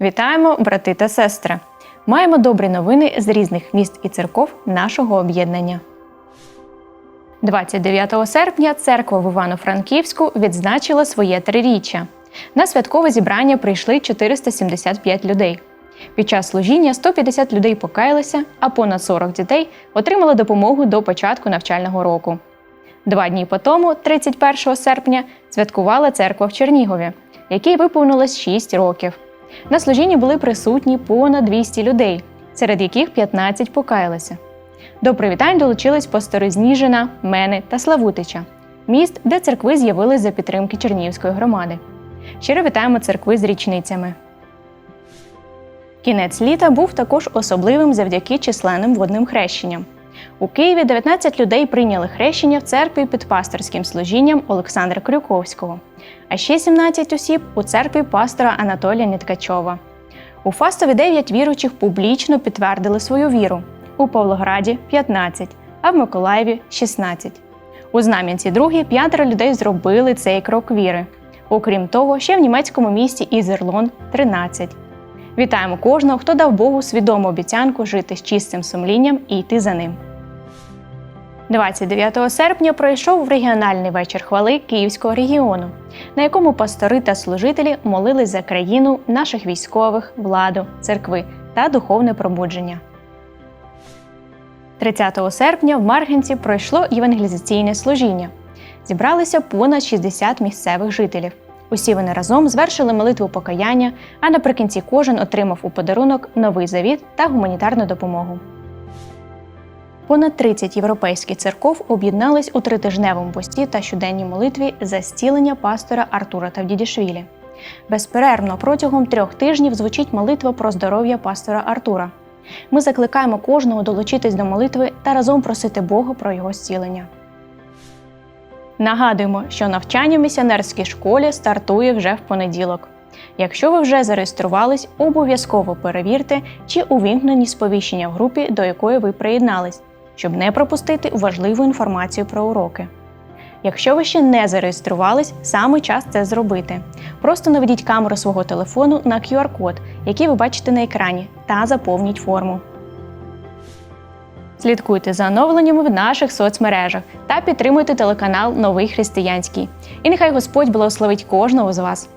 Вітаємо, брати та сестри! Маємо добрі новини з різних міст і церков нашого об'єднання. 29 серпня церква в Івано-Франківську відзначила своє триріччя. На святкове зібрання прийшли 475 людей. Під час служіння 150 людей покаялися, а понад 40 дітей отримали допомогу до початку навчального року. Два дні по тому, 31 серпня, святкувала церква в Чернігові, якій виповнилось 6 років. На служінні були присутні понад 200 людей, серед яких 15 покаялися. До привітань долучились пастори з Ніжина, Мени та Славутича, міст, де церкви з'явились за підтримки Чернігівської громади. Щиро вітаємо церкви з річницями. Кінець літа був також особливим завдяки численним водним хрещенням. У Києві 19 людей прийняли хрещення в церкві під пасторським служінням Олександра Крюковського, а ще 17 осіб у церкві пастора Анатолія Ніткачова. У Фастові 9 віруючих публічно підтвердили свою віру, у Павлограді 15, а в Миколаєві 16. У Знам'янці другі п'ятеро людей зробили цей крок віри. Окрім того, ще в німецькому місті Ізерлон 13. Вітаємо кожного, хто дав Богу свідому обіцянку жити з чистим сумлінням і йти за ним. 29 серпня пройшов регіональний вечір хвали Київського регіону, на якому пастори та служителі молились за країну, наших військових, владу, церкви та духовне пробудження. 30 серпня в Маргенці пройшло євангелізаційне служіння. Зібралися понад 60 місцевих жителів. Усі вони разом звершили молитву покаяння, а наприкінці кожен отримав у подарунок новий завіт та гуманітарну допомогу. Понад 30 європейських церков об'єднались у тритижневому пості та щоденній молитві за зцілення пастора Артура Тавдідішвілі. Безперервно протягом трьох тижнів звучить молитва про здоров'я пастора Артура. Ми закликаємо кожного долучитись до молитви та разом просити Бога про його зцілення. Нагадуємо, що навчання в місіонерській школі стартує вже в понеділок. Якщо ви вже зареєструвались, обов'язково перевірте, чи увімкнені сповіщення в групі, до якої ви приєднались, щоб не пропустити важливу інформацію про уроки. Якщо ви ще не зареєструвались, саме час це зробити. Просто наведіть камеру свого телефону на QR-код, який ви бачите на екрані, та заповніть форму. Слідкуйте за оновленнями в наших соцмережах та підтримуйте телеканал Новий Християнський. І нехай Господь благословить кожного з вас.